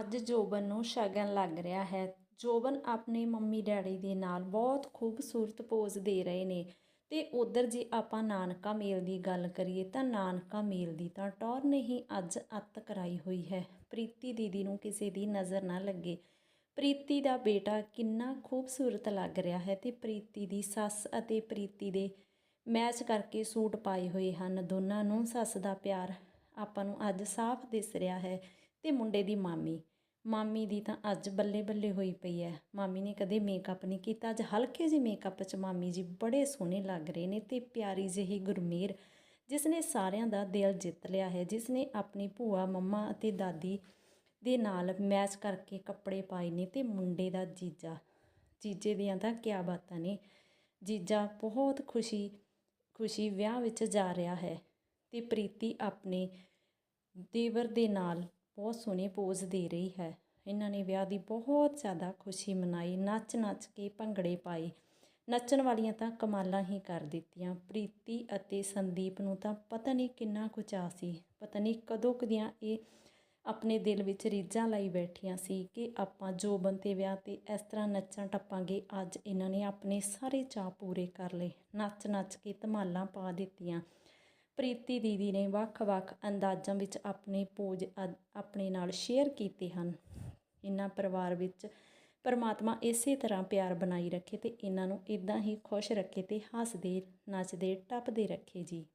ਅੱਜ ਜੋਬਨ ਨੂੰ ਸ਼ਗਨ ਲੱਗ ਰਿਹਾ ਹੈ। ਜੋਬਨ ਆਪਣੇ ਮੰਮੀ ਡੈਡੀ ਦੇ ਨਾਲ ਬਹੁਤ ਖੂਬਸੂਰਤ ਪੋਜ਼ ਦੇ ਰਹੇ ਨੇ। ਤੇ ਉਧਰ ਜੇ ਆਪਾਂ ਨਾਨਕਾ ਮੇਲ ਦੀ ਗੱਲ ਕਰੀਏ ਤਾਂ ਨਾਨਕਾ ਮੇਲ ਦੀ ਤਾਂ ਟੌਰ ਨੇ ਹੀ ਅੱਜ ਅੱਤ ਕਰਾਈ ਹੋਈ ਹੈ। ਪ੍ਰੀਤੀ ਦੀਦੀ ਨੂੰ ਕਿਸੇ ਦੀ ਨਜ਼ਰ ਨਾ ਲੱਗੇ। ਪ੍ਰੀਤੀ ਦਾ ਬੇਟਾ ਕਿੰਨਾ ਖੂਬਸੂਰਤ ਲੱਗ ਰਿਹਾ ਹੈ ਤੇ ਪ੍ਰੀਤੀ ਦੀ ਸੱਸ ਅਤੇ ਪ੍ਰੀਤੀ ਦੇ ਮੈਚ ਕਰਕੇ ਸੂਟ ਪਾਏ ਹੋਏ ਹਨ। ਦੋਨਾਂ ਨੂੰ ਸੱਸ ਦਾ ਪਿਆਰ ਆਪਾਂ ਨੂੰ ਅੱਜ ਸਾਫ਼ ਦਿਸ ਰਿਹਾ ਹੈ। ਅਤੇ ਮੁੰਡੇ ਦੀ ਮਾਮੀ। ਮਾਮੀ ਦੀ ਤਾਂ ਅੱਜ ਬੱਲੇ ਬੱਲੇ ਹੋਈ ਪਈ ਹੈ ਮਾਮੀ ਨੇ ਕਦੇ ਮੇਕਅਪ ਨਹੀਂ ਕੀਤਾ। ਅੱਜ ਹਲਕੇ ਜਿਹੇ ਮੇਕਅਪ 'ਚ ਮਾਮੀ ਜੀ ਬੜੇ ਸੋਹਣੇ ਲੱਗ ਰਹੇ ਨੇ ਤੇ ਪਿਆਰੀ ਜਿਹੀ ਗੁਰਮੇਰ ਜਿਸ ਨੇ ਸਾਰਿਆਂ ਦਾ ਦਿਲ ਜਿੱਤ ਲਿਆ ਹੈ ਜਿਸ ਨੇ ਆਪਣੀ ਭੂਆ, ਮੰਮਾ ਅਤੇ ਦਾਦੀ ਦੇ ਨਾਲ ਮੈਚ ਕਰਕੇ ਕੱਪੜੇ ਪਾਏ ਨੇ ਤੇ ਮੁੰਡੇ ਦਾ ਜੀਜਾ। ਜੀਜੇ ਦੀਆਂ ਤਾਂ ਕਿਆ ਬਾਤਾਂ ਨੇ। ਜੀਜਾ ਬਹੁਤ ਖੁਸ਼ੀ ਖੁਸ਼ੀ ਵਿਆਹ ਵਿੱਚ ਜਾ ਰਿਹਾ ਹੈ ਤੇ ਪ੍ਰੀਤੀ ਆਪਣੇ ਦੇਵਰ ਦੇ ਨਾਲ ਬਹੁਤ ਸੋਹਣੇ ਪੋਜ਼ ਦੇ ਰਹੀ ਹੈ। ਇਹਨਾਂ ਨੇ ਵਿਆਹ ਦੀ ਬਹੁਤ ਜ਼ਿਆਦਾ ਖੁਸ਼ੀ ਮਨਾਈ ਨੱਚ ਨੱਚ ਕੇ ਭੰਗੜੇ ਪਾਏ। ਨੱਚਣ ਵਾਲੀਆਂ ਤਾਂ ਕਮਾਲਾਂ ਹੀ ਕਰ ਦਿੱਤੀਆਂ। ਪ੍ਰੀਤੀ ਅਤੇ ਸੰਦੀਪ ਨੂੰ ਤਾਂ ਪਤਾ ਨਹੀਂ ਕਿੰਨਾ ਕੁਚਾਅ ਸੀ। ਪਤਾ ਨਹੀਂ ਕਦੋਂ ਕਦੀਆਂ ਇਹ ਆਪਣੇ ਦਿਲ ਵਿੱਚ ਰੀਝਾਂ ਲਾਈ ਬੈਠੀਆਂ ਸੀ ਕਿ ਆਪਾਂ ਜੋਬਨ ਤੇ ਵਿਆਹ ਤੇ ਇਸ ਤਰ੍ਹਾਂ ਨੱਚਾਂ ਟੱਪਾਂਗੇ, ਅੱਜ ਇਹਨਾਂ ਨੇ ਆਪਣੇ ਸਾਰੇ ਚਾਅ ਪੂਰੇ ਕਰ ਲਏ। ਨੱਚ ਨੱਚ ਕੇ ਧਮਾਲਾਂ ਪਾ ਦਿੱਤੀਆਂ। ਪ੍ਰੀਤੀ ਦੀਦੀ ਨੇ ਵੱਖ-ਵੱਖ ਅੰਦਾਜ਼ਾਂ ਵਿੱਚ ਆਪਣੇ ਪੋਜ ਅ- ਆਪਣੇ ਨਾਲ ਸ਼ੇਅਰ ਕੀਤੇ ਹਨ। ਇਹਨਾਂ ਪਰਿਵਾਰ ਵਿੱਚ ਪਰਮਾਤਮਾ ਇਸੇ ਤਰ੍ਹਾਂ ਪਿਆਰ ਬਣਾਈ ਰੱਖੇ ਤੇ ਇਹਨਾਂ ਨੂੰ ਇਦਾਂ ਹੀ ਖੁਸ਼ ਰੱਖੇ ਤੇ ਹੱਸਦੇ, ਨੱਚਦੇ, ਟੱਪਦੇ ਰੱਖੇ ਜੀ।